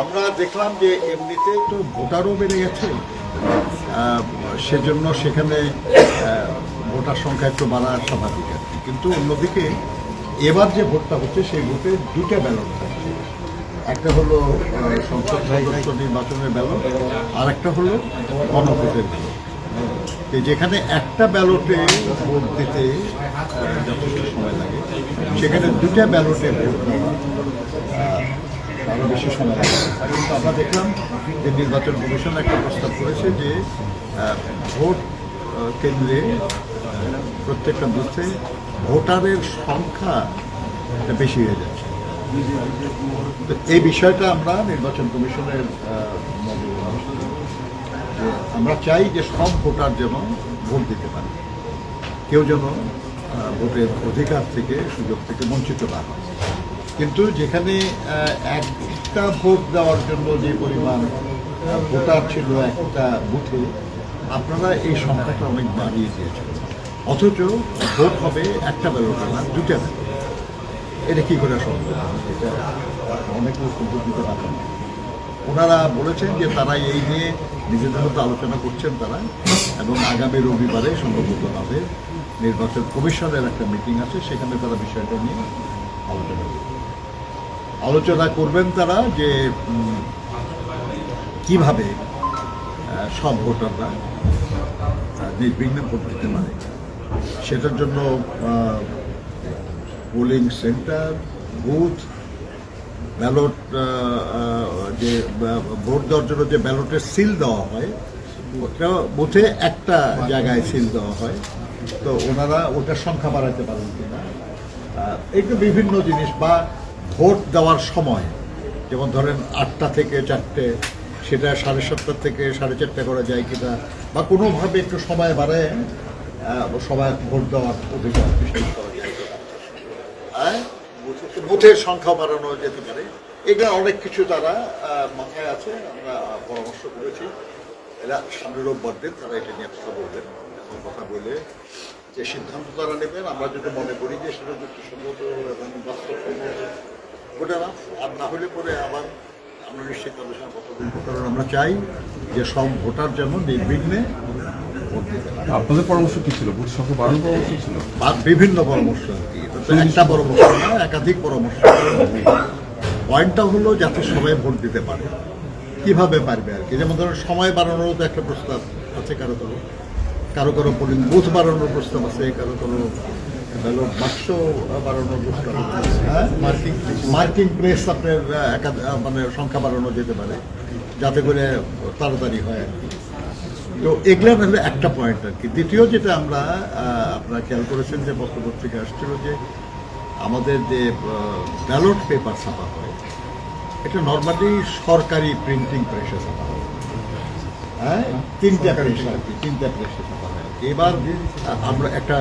আমরা দেখলাম যে এমনিতে তো ভোটারও বেড়ে গেছে। সেজন্য সেখানে ভোটার সংখ্যা একটু বাড়া স্বাভাবিক আর কিন্তু অন্যদিকে এবার যে ভোটটা হচ্ছে, সেই ভোটে দুটা ব্যালট একটা হলো সংসদ সদস্য নির্বাচনের ব্যালট আর একটা হলো গণভোটের ব্যালট। যেখানে একটা ব্যালটে ভোট দিতে যথেষ্ট সময় লাগে, সেখানে দুটা ব্যালটে ভোট আহ, আরও বেশি সময় কিন্তু আমরা দেখলাম যে নির্বাচন কমিশন একটা প্রস্তাব করেছে যে ভোট কেন্দ্রে প্রত্যেকটা বুথে ভোটারের সংখ্যা বেশি হয়ে যাচ্ছে। তো এই বিষয়টা আমরা নির্বাচন কমিশনের আমরা চাই যে সব ভোটার যেন ভোট দিতে পারে। কেউ যেন ভোটের অধিকার থেকে সুযোগ থেকে বঞ্চিত না হয়। কিন্তু যেখানে একটা ভোট দেওয়ার জন্য যে পরিমাণ ভোটার ছিল একটা বুথে, আপনারা এই সংখ্যাটা অনেক বাড়িয়ে দিয়েছেন। অথচ ভোট হবে একটা ব্যালটে না দুটা ব্যালট। এটা কী করে সম্ভব? এটা অনেক কিন্তু দিতে পারবেন ওনারা বলেছেন যে তারা এই নিয়ে নিজেদের মধ্যে আলোচনা করছেন তারা, এবং আগামী রবিবারে সম্ভবত তাদের নির্বাচন কমিশনের একটা মিটিং আছে, সেখানে তারা বিষয়টা নিয়ে আলোচনা আলোচনা করবেন তারা যে কীভাবে সব ভোটাররা নির্বিঘ্নে ভোট দিতে পারে। সেটার জন্য পোলিং সেন্টার বুথ ব্যালট যে ভোট দেওয়ার জন্য যে ব্যালটের সিল দেওয়া হয়, ওটা বুথে একটা জায়গায় সিল দেওয়া হয়। তো ওনারা ওটার সংখ্যা বাড়াতে পারেন কিনা একটু বিভিন্ন জিনিস বা ভোট দেওয়ার সময়, যেমন ধরেন আটটা থেকে চারটে, সেটা সাড়ে সাতটা থেকে সাড়ে চারটে করা যায় কিনা, বা কোনোভাবে একটু সময় বাড়ায় সবাই ভোট দেওয়ার অধিকার নিশ্চিত করা যায়? বুথের সংখ্যা বাড়ানো যেতে পারে। এগুলো অনেক কিছু তারা মাথায় আছে, আমরা পরামর্শ করেছি। এরা সামনে রোববার দিন তারা এটা নিয়ে কথা বলবেন। এখন কথা বলে যে সিদ্ধান্ত তারা নেবেন। আমরা যদি মনে করি যে সেটা যুক্তিসঙ্গত এবং বাস্তবসম্মত ওটা না আর না হলে পরে আবার আমরা নিশ্চিত আলোচনা কারণ আমরা চাই যে সব ভোটার যেন নির্বিঘ্নে আপনাদের পরামর্শ কি ছিল? বুথ সংখ্যা বাড়ানোর পরামর্শ ছিল? বিভিন্ন পরামর্শ আর কি। একটা পরামর্শ না একাধিক পরামর্শ। পয়েন্টটা হলো যাতে সবাই ভোট দিতে পারে। কীভাবে পারবে আর কি? যেমন ধরুন সময় বাড়ানোরও তো একটা প্রস্তাব আছে কারও কারও। কারও কারও পোলিং বুথ বাড়ানোর প্রস্তাব আছে কারও কারও ব্যালট বাক্স বাড়ানোর হ্যাঁ? Marking press. আপনার মানে সংখ্যা বাড়ানো যেতে পারে যাতে করে তাড়াতাড়ি হয় আর কি। তো এগুলো হলো একটা পয়েন্ট আর কি। দ্বিতীয় যেটা আমরা আপনারা খেয়াল করেছেন যে পত্রপত্রিকা আসছিল যে আমাদের যে ব্যালট পেপার ছাপা হয় এটা নর্মালি সরকারি প্রিন্টিং প্রেসে ছাপা হয়। হ্যাঁ? তিনটা প্রেস আর কি তিনটা প্রেসে ছাপা। এবার আমরা একটা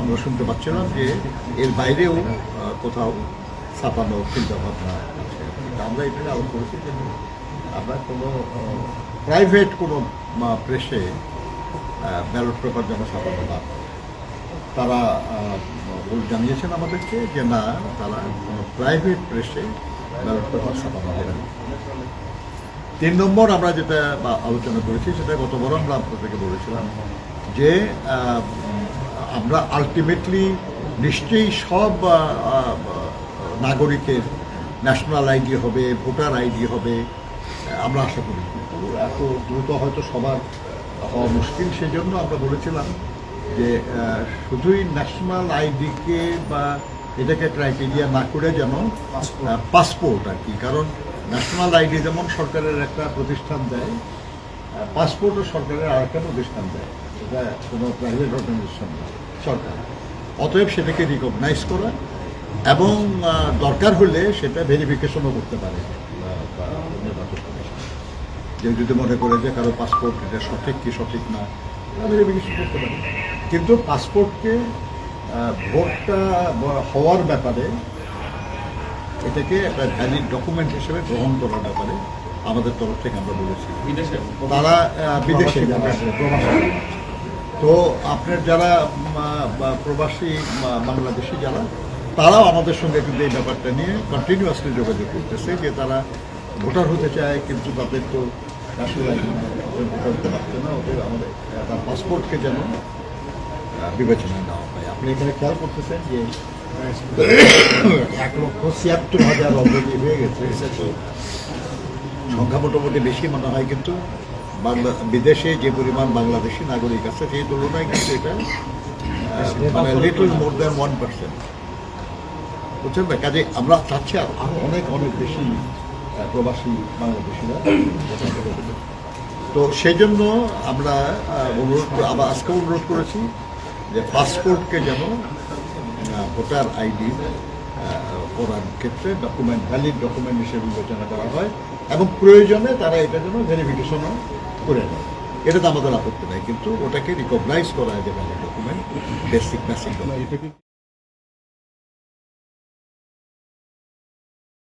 আমরা শুনতে পাচ্ছিলাম যে এর বাইরেও কোথাও ছাপানো চিন্তা ভাবনা আমরা এটা আলোচনা করেছি যে আমরা কোনো প্রাইভেট কোনো প্রেসে ব্যালট পেপার যেন ছাপানো না। তারা জানিয়েছেন আমাদেরকে যে না, তারা কোনো প্রাইভেট প্রেসে ব্যালট পেপার ছাপানো হবে তিন নম্বর আমরা যেটা আলোচনা করেছি সেটা গত গতবার আমরা আপনাদেরকে বলেছিলাম যে আমরা আলটিমেটলি নিশ্চয়ই সব নাগরিকের ন্যাশনাল আইডি হবে ভোটার আইডি হবে আমরা আশা করি। কিন্তু এত দ্রুত হয়তো সবার হওয়া মুশকিল সেই জন্য আমরা বলেছিলাম যে শুধুই ন্যাশনাল আইডিকে বা এটাকে ক্রাইটেরিয়া না করে যেন পাসপোর্ট আর কি। কারণ ন্যাশনাল আইডি যেমন সরকারের একটা প্রতিষ্ঠান দেয় পাসপোর্টও সরকারের আর একটা প্রতিষ্ঠান দেয়। এটা কোনো প্রাইভেট অর্গানাইজেশন না সরকার। অতএব সেটাকে রিকগনাইজ করা এবং দরকার হলে সেটা ভেরিফিকেশনও করতে পারে। নির্বাচন কমিশন। যে যদি মনে করে যে কারও পাসপোর্ট এটা সঠিক কি সঠিক না ভেরিফিকেশন করতে পারে। কিন্তু পাসপোর্টকে ভোটটা হওয়ার ব্যাপারে এটাকে একটা ভ্যালিড ডকুমেন্ট হিসেবে গ্রহণ করার ব্যাপারে আমাদের তরফ থেকে আমরা বলেছি। তারা আহ, বিদেশে তো আপনার যারা প্রবাসী বাংলাদেশি যারা তারাও আমাদের সঙ্গে কিন্তু এই ব্যাপারটা নিয়ে কন্টিনিউয়াসলি যোগাযোগ করতেছে যে তারা ভোটার হতে চায় কিন্তু তাদের তো ন্যাশনাল ভোটার হতে পারছে না ওদের আমাদের তার পাসপোর্টকে যেন আহ, বিবেচনায় নেওয়া হয় আপনি এখানে খেয়াল করতেছেন যে এক লক্ষ ছিয়াত্তর হাজার অলরেডি হয়ে গেছে সংখ্যা মোটামুটি বেশি মনে হয় কিন্তু বাংলা, বিদেশে যে পরিমাণ বাংলাদেশি নাগরিক আছে, সেই তুলনায় কিন্তু এটা মানে little more than one percent বুঝছেন না কাজে আমরা চাচ্ছি আরও আরও অনেক অনেক বেশি প্রবাসী বাংলাদেশিরা তো সেই জন্য আমরা অনুরোধ আবার আজকে অনুরোধ করেছি যে পাসপোর্টকে যেন ভোটার আইডি করার ক্ষেত্রে ডকুমেন্ট ভ্যালিড ডকুমেন্ট হিসেবে বিবেচনা করা হয় এবং প্রয়োজনে তারা এটা যেন ভেরিফিকেশনও করে নেয়। এটা তো আমাদের আপত্তি নাই, কিন্তু ওটাকে রিকগনাইজ করা যাবে ডকুমেন্ট বেসিক বেসিক